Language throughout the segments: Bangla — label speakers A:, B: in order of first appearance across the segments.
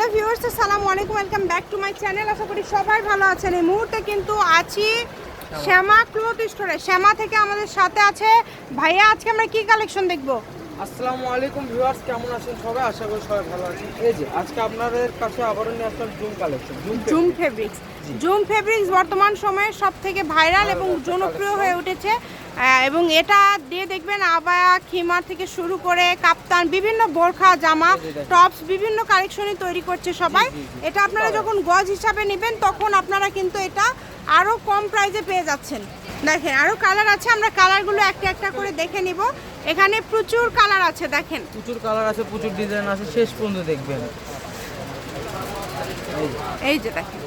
A: হ্যালো ভিউয়ার্স আসসালামু আলাইকুম welcome back to my channel. আশা করি সবাই ভালো আছেন। এই মুহূর্তে কিন্তু আছি শ্যামা ক্লথ স্টোরে। শ্যামা থেকে আমাদের সাথে আছে। ভাইয়া আজকে আমরা কি কালেকশন দেখব?
B: আসসালামু আলাইকুম ভিউয়ার্স কেমন আছেন সবাই? আশা করি সবাই ভালো আছেন। এই যে আজকে আপনাদের কাছে আবারও নিয়ে আসলাম zoom collection zoom
A: fabrics zoom fabrics বর্তমান সময়ে সব থেকে ভাইরাল এবং জনপ্রিয় হয়ে উঠেছে। এবং এটা দিয়ে দেখবেন আবায়া খিমার থেকে শুরু করে কাপ্তান বিভিন্ন বোরখা জামা। টপস বিভিন্ন কালেকশনই তৈরি করছে সবাই। এটা আপনারা যখন গজ হিসাবে নেবেন তখন আপনারা কিন্তু এটা আরও কম প্রাইসে পেয়ে যাচ্ছেন। দেখেন আরও কালার আছে আমরা কালারগুলো একটা একটা করে দেখে নিব। এখানে প্রচুর কালার আছে দেখেন।
B: প্রচুর কালার আছে প্রচুর ডিজাইন আছে শেষ পর্যন্ত দেখবেন। এই যে
A: দেখেন।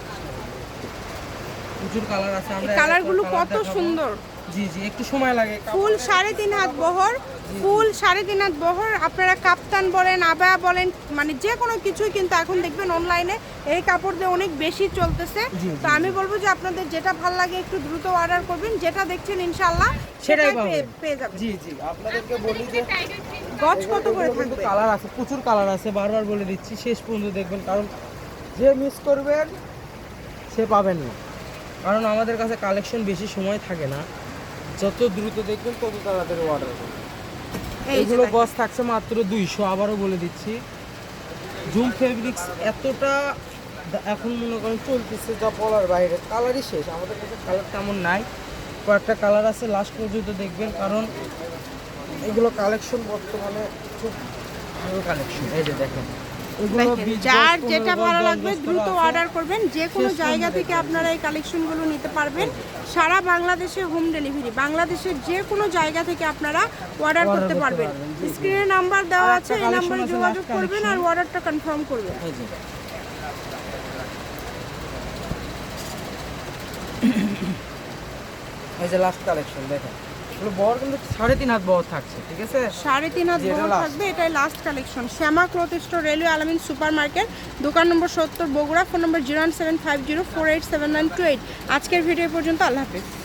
B: প্রচুর কালার আছে আমরা
A: কালারগুলো কত সুন্দর।
B: জি জি একটু সময় লাগে
A: ফুল সাড়ে তিন হাত বহর ফুল সাড়ে তিন হাত বহর আপনারা কাপ্তান বলেন আবায়া বলেন মানে যে কোনো কিছুই কিন্তু এখন দেখবেন অনলাইনে এই কাপড় দিয়ে অনেক বেশি চলতেছে। তো আমি বলব যে আপনাদের যেটা ভালো লাগে একটু দ্রুত অর্ডার করবেন যেটা দেখছেন ইনশাল্লাহ
B: সেটাই
A: পেয়ে- যাবেন।
B: জি জি আপনাদেরকে বলি যে
A: গজ কত করে থাকবে?
B: কালার আছে প্রচুর কালার আছে বারবার বলে দিচ্ছি শেষ পর্যন্ত দেখবেন কারণ যে মিস করবেন সে পাবেন না। কারণ আমাদের কাছে কালেকশন বেশি সময় থাকে না। যত দ্রুত দেখবেন তত তাড়াতাড়ি অর্ডার করবেন
A: এই যে
B: গজ থাকছে মাত্র দুইশো আবারও বলে দিচ্ছি। জুম ফেব্রিক্স এতটা এখন মনে করেন চলতেছে যা বলার বাইরে। কালারই শেষ আমাদের কাছে কালার তেমন নাই। কয়েকটা কালার আছে লাস্ট পর্যন্ত দেখবেন কারণ এগুলো কালেকশন বর্তমানে খুব ভালো কালেকশন এই যে দেখেন। এগুলো
A: দেখেন,
B: 20 গজ,
A: যার যেটা ভালো লাগবে দ্রুত অর্ডার করবেন যে কোনো জায়গা থেকে আপনারা এই কালেকশনগুলো নিতে পারবেন। সারা বাংলাদেশে হোম ডেলিভারি বাংলাদেশের যে কোনো জায়গা থেকে আপনারা অর্ডার করতে পারবেন। স্ক্রিনে নাম্বার দেওয়া আছে এই নাম্বারে যোগাযোগ করবেন আর অর্ডারটা কনফার্ম করবেন।
B: এই যে। লাস্ট কালেকশন দেখেন। বহর কিন্তু সাড়ে তিন হাত বহর থাকছে ঠিক আছে?
A: সাড়ে তিন হাত বহর থাকবে এটাই last collection Shyama cloth store railway Alamin super market দোকান নম্বর সত্তর Bogura phone number zero seven five zero four eight seven nine two eight. আজকের ভিডিও পর্যন্ত আল্লাহ হাফিজ।